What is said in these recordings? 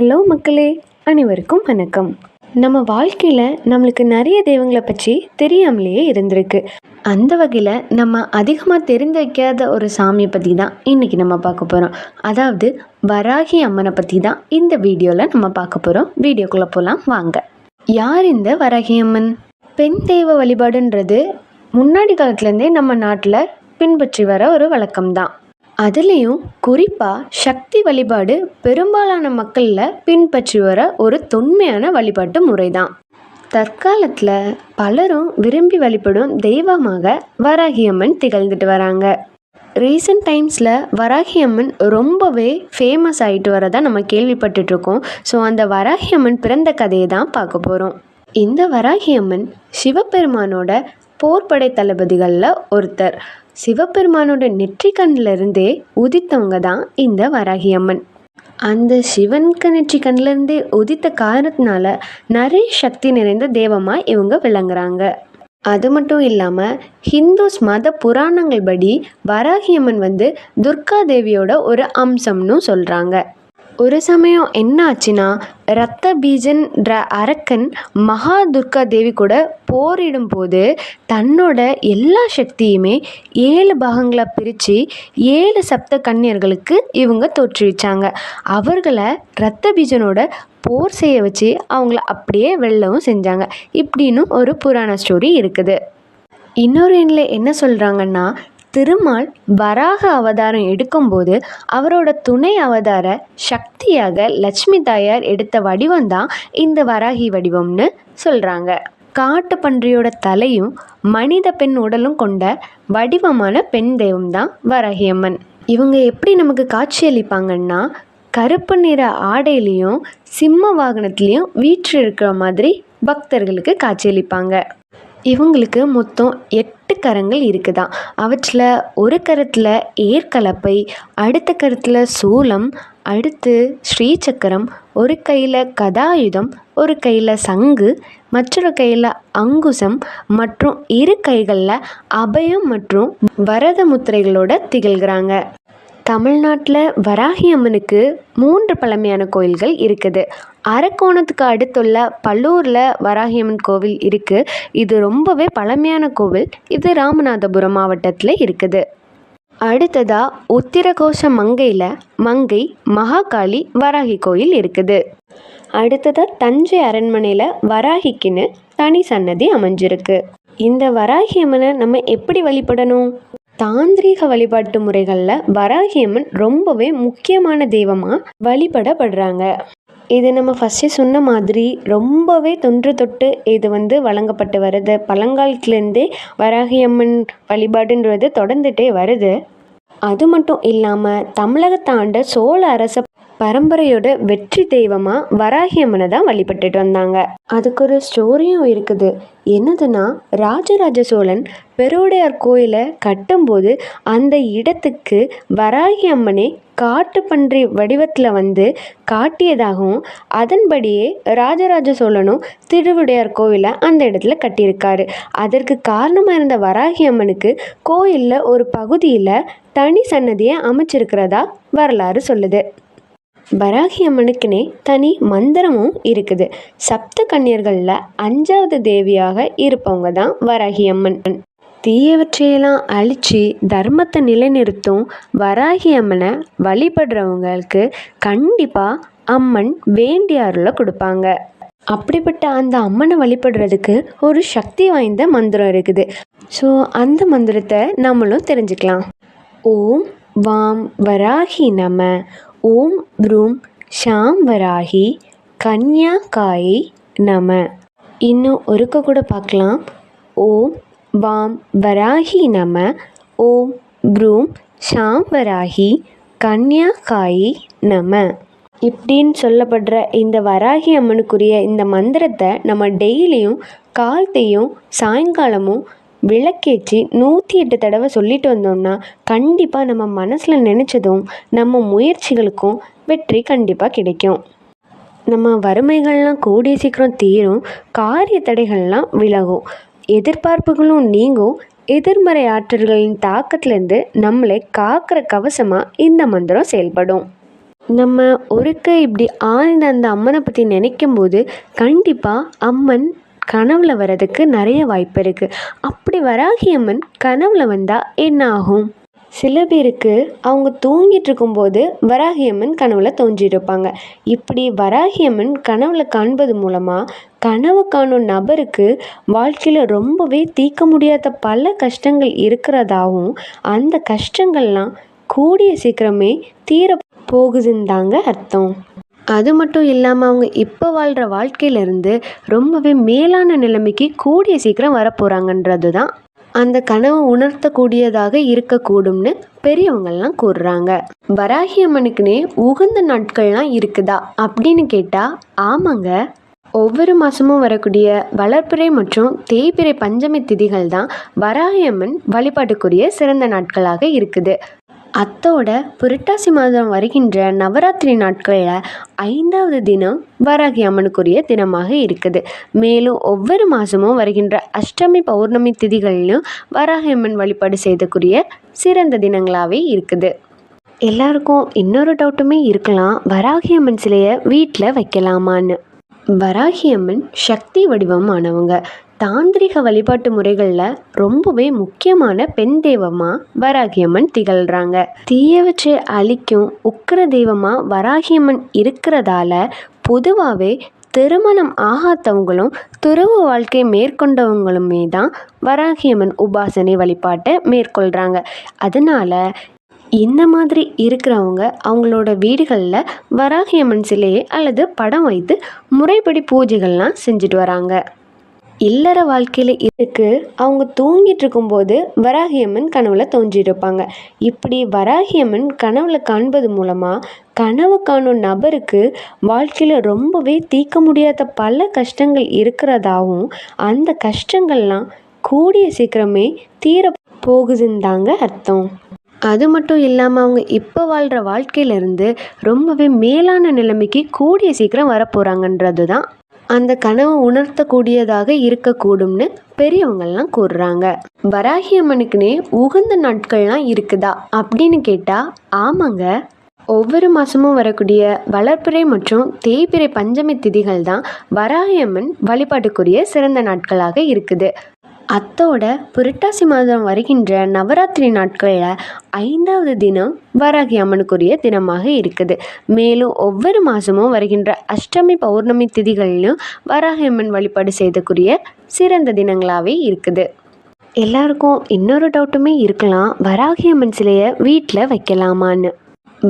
Hello மக்களே அனைவருக்கும் வணக்கம். நம்ம வாழ்க்கையில் நம்மளுக்கு நிறைய தெய்வங்களை பற்றி தெரியாமலேயே இருந்திருக்கு. அந்த வகையில் நம்ம அதிகமாக தெரிந்து வைக்காத ஒரு சாமியை பற்றி தான் இன்றைக்கி நம்ம பார்க்க போகிறோம் அதாவது வராகி அம்மனை பற்றி தான் இந்த வீடியோவில் நம்ம பார்க்க போகிறோம் வீடியோக்குள்ளே போகலாம் வாங்க. யார் இந்த வராகி அம்மன்? பெண் தெய்வ வழிபாடுன்றது முன்னாடி காலத்துலேருந்தே நம்ம நாட்டில் பின்பற்றி வர ஒரு வழக்கம்தான். அதுலேயும் குறிப்பாக சக்தி வழிபாடு பெரும்பாலான மக்களில் பின்பற்றி வர ஒரு தொன்மையான வழிபாட்டு முறை தான் தற்காலத்தில் பலரும் விரும்பி வழிபடும் தெய்வமாக வராகியம்மன் திகழ்ந்துட்டு வராங்க. ரீசெண்ட் டைம்ஸில் வராகியம்மன் ரொம்பவே ஃபேமஸ் ஆகிட்டு வரதா நம்ம கேள்விப்பட்டுட்ருக்கோம் ஸோ அந்த வராகியம்மன் பிறந்த கதையை தான் பார்க்க போகிறோம் இந்த வராகியம்மன் சிவபெருமானோட போர்படை தளபதிகளில் ஒருத்தர். சிவபெருமானோட நெற்றி கண்ணிலிருந்தே உதித்தவங்க தான் இந்த வராகியம்மன். அந்த சிவனுக்கு நெற்றி கண்ணிலிருந்தே உதித்த காரணத்தினால நிறைய சக்தி நிறைந்த தெய்வமாக இவங்க விளங்குறாங்க. அது மட்டும் இல்லாமல் ஹிந்துஸ் மத புராணங்கள் படி வராகியம்மன் வந்து துர்கா தேவியோட ஒரு அம்சம்னு சொல்கிறாங்க ஒரு சமயம் என்ன ஆச்சுன்னா ரத்த பீஜன்ற அரக்கன் மகா துர்கா தேவி கூட போரிடும் போது தன்னோட எல்லா சக்தியுமே ஏழு பாகங்களாக பிரித்து ஏழு சப்த கன்னியர்களுக்கு இவங்க தோற்றுவிச்சாங்க. அவர்களை ரத்த பீஜனோட போர் செய்ய வச்சு அவங்கள அப்படியே வெல்லவும் செஞ்சாங்க. இப்படின்னு ஒரு புராண ஸ்டோரி இருக்குது. இன்னொரு எண்ணில் என்ன சொல்கிறாங்கன்னா திருமால் வராக அவதாரம் எடுக்கும்போது அவரோட துணை அவதார சக்தியாக லட்சுமி தாயார் எடுத்த வடிவம் தான் இந்த வராகி வடிவம்னு சொல்கிறாங்க காட்டு பன்றியோட தலையும் மனித பெண் உடலும் கொண்ட வடிவமான பெண் தெய்வம் தான் வராகியம்மன் இவங்க எப்படி நமக்கு காட்சியளிப்பாங்கன்னா கருப்பு நிற ஆடையிலையும் சிம்ம வாகனத்துலேயும் வீற்றிருக்கிற மாதிரி பக்தர்களுக்கு காட்சியளிப்பாங்க இவங்களுக்கு மொத்தம் எட்டு கரங்கள் இருக்குதாம் அவற்றில் ஒரு கரத்தில் ஏற்கலப்பை அடுத்த கரத்தில் சூலம் அடுத்து ஸ்ரீசக்கரம் ஒரு கையில் கதாயுதம் ஒரு கையில் சங்கு மற்றொரு கையில் அங்குசம் மற்றும் இரு கைகளில் அபயம் மற்றும் வரத முத்திரைகளோட திகழ்கிறாங்க. தமிழ்நாட்டில் வராகி அம்மனுக்கு மூன்று பழமையான கோயில்கள் இருக்குது. அரக்கோணத்துக்கு அடுத்துள்ள பல்லூரில் வராகியம்மன் கோவில் இருக்குது இது ரொம்பவே பழமையான கோவில். இது ராமநாதபுரம் மாவட்டத்தில் இருக்குது. அடுத்ததாக உத்திரகோஷ மங்கையில் மங்கை மகாகாளி வராகி கோயில் இருக்குது. அடுத்ததாக தஞ்சை அரண்மனையில் வராகிக்குன்னு தனி சன்னதி அமைஞ்சிருக்கு. இந்த வராகி அம்மனை நம்ம எப்படி வழிபடணும்? தாந்திரீக வழிபாட்டு முறைகளில் வராகியம்மன் ரொம்பவே முக்கியமான தெய்வமாக வழிபடப்படுறாங்க. இது நம்ம ஃபஸ்ட்டு சொன்ன மாதிரி ரொம்பவே தொன்று தொட்டு இது வந்து வழங்கப்பட்டு வருது. பழங்காலத்துலேருந்தே வராகியம்மன் வழிபாடுன்றது தொடர்ந்துட்டே வருது. அது மட்டும் இல்லாமல் தமிழகத்தாண்ட சோழ அரச பரம்பரையோட வெற்றி தெய்வமாக வராகியம்மனை தான் வழிபட்டுட்டு வந்தாங்க. அதுக்கு ஒரு ஸ்டோரியும் இருக்குது. என்னதுன்னா ராஜராஜ சோழன் பெருவுடையார் கோயிலை கட்டும்போது அந்த இடத்துக்கு வராகி அம்மனே காட்டு பன்றி வடிவத்தில் வந்து காட்டியதாகவும் அதன்படியே ராஜராஜ சோழனும் திருவுடையார் கோவிலை அந்த இடத்துல கட்டியிருக்காரு. அதற்கு காரணமாக இருந்த வராகி அம்மனுக்கு கோயிலில் ஒரு பகுதியில் தனி சன்னதியை அமைச்சிருக்கிறதா வரலாறு சொல்லுது. வராகி அம்மனுக்குனே தனி மந்திரமும் இருக்குது. சப்த கன்னியர்களில் அஞ்சாவது தேவியாக இருப்பவங்க தான் வராகி அம்மன். தீயவற்றையெல்லாம் அழித்து தர்மத்தை நிலைநிறுத்தும் வராகி அம்மனை வழிபடுறவங்களுக்கு கண்டிப்பாக அம்மன் வேண்டிய அருளை கொடுப்பாங்க. அப்படிப்பட்ட அந்த அம்மனை வழிபடுறதுக்கு ஒரு சக்தி வாய்ந்த மந்திரம் இருக்குது. ஸோ அந்த மந்திரத்தை நம்மளும் தெரிஞ்சுக்கலாம். ஓம் வாம் வராகி நம. ஓம் ப்ரூம் ஷாம் வராகி கன்யாகாயை நம. இன்னும் ஒருக்க கூட பார்க்கலாம். ஓம் வாம் வராகி நம. ஓம் ப்ரூம் ஷாம் வராகி கன்யாகாயை நம. இப்படின்னு சொல்லப்படுற இந்த வராகி அம்மனுக்குரிய இந்த மந்திரத்தை நம்ம டெய்லியும் காலத்தையும் சாயங்காலமும் விளக்கேற்றி நூற்றி எட்டு தடவை சொல்லிட்டு வந்தோம்னா கண்டிப்பாக நம்ம மனசில் நினச்சதும் நம்ம முயற்சிகளுக்கும் வெற்றி கண்டிப்பாக கிடைக்கும். நம்ம வறுமைகள்லாம் கூடிய சீக்கிரம் தீரும் காரிய தடைகள்லாம் விலகும். எதிர்பார்ப்புகளும் நீங்கும். எதிர்மறை ஆற்றல்களின் தாக்கத்துலேருந்து நம்மளை காக்கிற கவசமாக இந்த மந்திரம் செயல்படும். நம்ம ஒருக்க இப்படி ஆழ்ந்த அந்த அம்மனை பற்றி நினைக்கும்போது கண்டிப்பாக அம்மன் கனவுல வர்றதுக்கு நிறைய வாய்ப்பு இருக்குது அப்படி வராகி அம்மன் கனவுல வந்தால் என்ன ஆகும் சில பேருக்கு அவங்க தூங்கிட்டு இருக்கும்போது வராகி அம்மன் கனவுல தோன்றியிருப்பாங்க. இப்படி வராகி அம்மன் கனவுல காண்பது மூலமாக கனவு காணும் நபருக்கு வாழ்க்கையில் ரொம்பவே தீர்க்க முடியாத பல கஷ்டங்கள் இருக்கிறதாவும் அந்த கஷ்டங்கள்லாம் கூடிய சீக்கிரமே தீர போகுதுன்னு தாங்க அர்த்தம். அது மட்டும் இல்லாமல் அவங்க இப்போ வாழ்கிற வாழ்க்கையிலேருந்து ரொம்பவே மேலான நிலைமைக்கு கூடிய சீக்கிரம் வரப்போகிறாங்கன்றது தான் அந்த கனவு உணர்த்தக்கூடியதாக இருக்கக்கூடும்னு பெரியவங்கள்லாம் கூறுறாங்க. வராகி அம்மனுக்குனே உகந்த நாட்கள்லாம் இருக்குதா அப்படின்னு கேட்டால் ஆமாங்க. ஒவ்வொரு மாதமும் வரக்கூடிய வளர்ப்பிறை மற்றும் தேய்பிறை பஞ்சமி திதிகள் தான் வராகி அம்மன் வழிபாட்டுக்குரிய சிறந்த நாட்களாக இருக்குது. அத்தோட புரட்டாசி மாதம் வருகின்ற நவராத்திரி நாட்களில் ஐந்தாவது தினம் வராகி அம்மனுக்குரிய தினமாக இருக்குது. மேலும் ஒவ்வொரு மாதமும் வருகின்ற அஷ்டமி பௌர்ணமி திதிகளிலும் வராகி அம்மன் வழிபாடு செய்தக்கூடிய சிறந்த தினங்களாகவே இருக்குது. எல்லாருக்கும் இன்னொரு டவுட்டுமே இருக்கலாம். வராகி அம்மன் சிலையை வீட்டில் வைக்கலாமான்னு. வராகி அம்மன் சக்தி வடிவமானவங்க. தாந்திரிக வழிபாட்டு முறைகளில் ரொம்பவே முக்கியமான பெண் தெய்வமாக வராகியம்மன் திகழ்கிறாங்க தீயவற்றை அழிக்கும் உக்கிர தெய்வமாக வராகியம்மன் இருக்கிறதால பொதுவாகவே திருமணம் ஆகாதவங்களும் துறவு வாழ்க்கை மேற்கொண்டவங்களுமே தான் வராகியம்மன் உபாசனை வழிபாட்டை மேற்கொள்கிறாங்க அதனால் இந்த மாதிரி இருக்கிறவங்க அவங்களோட வீடுகளில் வராகியம்மன் சிலையை அல்லது படம் வைத்து முறைப்படி பூஜைகள்லாம் செஞ்சுட்டு வராங்க. இல்லற வாழ்க்கையில் இருக்கு அவங்க தூங்கிட்டு இருக்கும்போது வராகியம்மன் கனவுல தோன்றியிருப்பாங்க. இப்படி வராகியம்மன் கனவுல காண்பது மூலமாக கனவு காணும் நபருக்கு வாழ்க்கையில் ரொம்பவே தீர்க்க முடியாத பல கஷ்டங்கள் இருக்கிறதாவும் அந்த கஷ்டங்கள்லாம் கூடிய சீக்கிரமே தீர போகுதுன்னு தாங்க அர்த்தம். அது மட்டும் இல்லாமல் அவங்க இப்போ வாழ்கிற வாழ்க்கையிலேருந்து ரொம்பவே மேலான நிலைமைக்கு கூடிய சீக்கிரம் வரப்போகிறாங்கன்றது தான் அந்த கனவு உணர்த்தக்கூடியதாக இருக்கக்கூடும்னு பெரியவங்கள்லாம் கூறுறாங்க. வராகி அம்மனுக்குன்னே உகந்த நாட்கள்லாம் இருக்குதா? அப்படின்னு கேட்டால் ஆமாங்க. ஒவ்வொரு மாதமும் வரக்கூடிய வளர்ப்பிறை மற்றும் தேய்பிறை பஞ்சமி திதிகள் தான் வராகி அம்மன் வழிபாட்டுக்குரிய சிறந்த நாட்களாக இருக்குது. அத்தோட புரட்டாசி மாதம் வருகின்ற நவராத்திரி நாட்களில் ஐந்தாவது தினம் வராகி அம்மனுக்குரிய தினமாக இருக்குது. மேலும் ஒவ்வொரு மாதமும் வருகின்ற அஷ்டமி பௌர்ணமி திதிகளிலும் வராகி அம்மன் வழிபாடு செய்தக்கூடிய சிறந்த தினங்களாகவே இருக்குது. எல்லாருக்கும் இன்னொரு டவுட்டுமே இருக்கலாம். வராகி அம்மன் சிலையை வீட்டில் வைக்கலாமான்னு.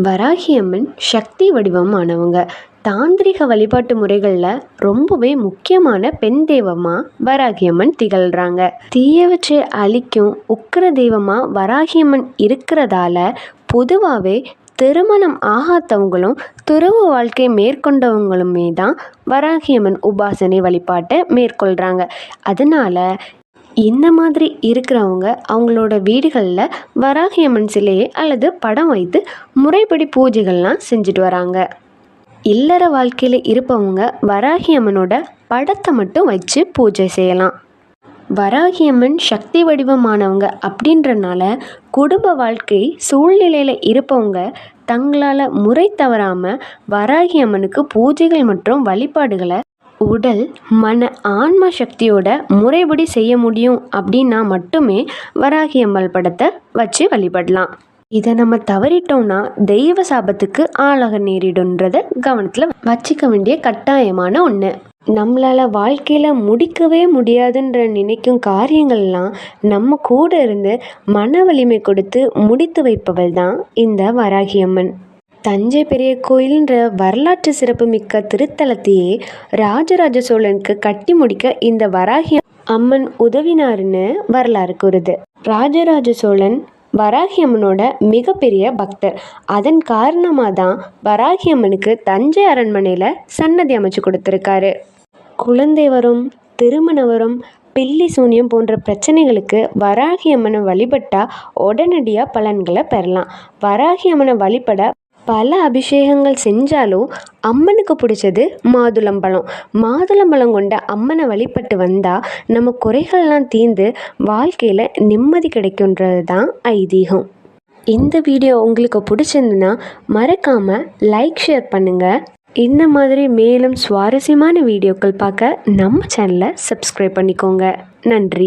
வராகி அம்மன் சக்தி வடிவமானவங்க. தாந்திரிக வழிபாட்டு முறைகளில் ரொம்பவே முக்கியமான பெண் தெய்வமாக வராகியம்மன் திகழ்கிறாங்க தீயவற்றை அழிக்கும் உக்கிர தெய்வமாக வராகியம்மன் இருக்கிறதால பொதுவாகவே திருமணம் ஆகாதவங்களும் துறவு வாழ்க்கை மேற்கொண்டவங்களுமே தான் வராகியம்மன் உபாசனை வழிபாட்டை மேற்கொள்கிறாங்க அதனால இந்த மாதிரி இருக்கிறவங்க அவங்களோட வீடுகளில் வராகியம்மன் சிலையை அல்லது படம் வைத்து முறைப்படி பூஜைகள்லாம் செஞ்சுட்டு வராங்க. இல்லற வாழ்க்கையில் இருப்பவங்க வராகி அம்மனோட படத்தை மட்டும் வச்சு பூஜை செய்யலாம். வராகி அம்மன் சக்தி வடிவமானவங்க அப்படின்றனால குடும்ப வாழ்க்கை சூழ்நிலையில் இருப்பவங்க தங்களால் முறை தவறாமல் வராகி அம்மனுக்கு பூஜைகள் மற்றும் வழிபாடுகளை உடல் மன ஆன்ம சக்தியோட முறைப்படி செய்ய முடியும் அப்படின்னா மட்டுமே வராகி அம்பாள் படத்தை வச்சு வழிபடலாம். இதை நம்ம தவறிட்டோம்னா தெய்வ சாபத்துக்கு ஆளாக நேரிடும்ன்றதை கவனத்தில் வச்சுக்க வேண்டிய கட்டாயமான ஒன்று நம்மளால் வாழ்க்கையில் முடிக்கவே முடியாதுன்ற நினைக்கும் காரியங்கள்லாம் நம்ம கூட இருந்து மன வலிமை கொடுத்து முடித்து வைப்பவள் தான் இந்த வராகியம்மன். தஞ்சை பெரிய கோயில்ன்ற வரலாற்று சிறப்புமிக்க திருத்தலத்தையே ராஜராஜ சோழனுக்கு கட்டி முடிக்க இந்த வராகி அம்மன் உதவினாருன்னு வரலாறு கூறுது. ராஜராஜ சோழன் வராகி அம்மனோட மிகப்பெரிய பக்தர். அதன் காரணமாக தான் வராகி அம்மனுக்கு தஞ்சை அரண்மனையில் சன்னதி அமைச்சு கொடுத்துருக்காரு. குழந்தை வரும் திருமண வரும் பில்லி சூனியம் போன்ற பிரச்சனைகளுக்கு வராகி அம்மனை வழிபட்டால் உடனடியாக பலன்களை பெறலாம். வராகி அம்மனை வழிபட பல அபிஷேகங்கள் செஞ்சாலும் அம்மனுக்கு பிடிச்சது மாதுளம்பழம் மாதுளம்பழம் கொண்ட அம்மனை வழிபட்டு வந்தால் நம்ம குறைகள்லாம் தீர்ந்து வாழ்க்கையில் நிம்மதி கிடைக்குன்றது தான் ஐதீகம். இந்த வீடியோ உங்களுக்கு பிடிச்சிருந்துன்னா மறக்காமல் லைக் ஷேர் பண்ணுங்கள் இந்த மாதிரி மேலும் சுவாரஸ்யமான வீடியோக்கள் பார்க்க நம்ம சேனலை சப்ஸ்கிரைப் பண்ணிக்கோங்க. நன்றி.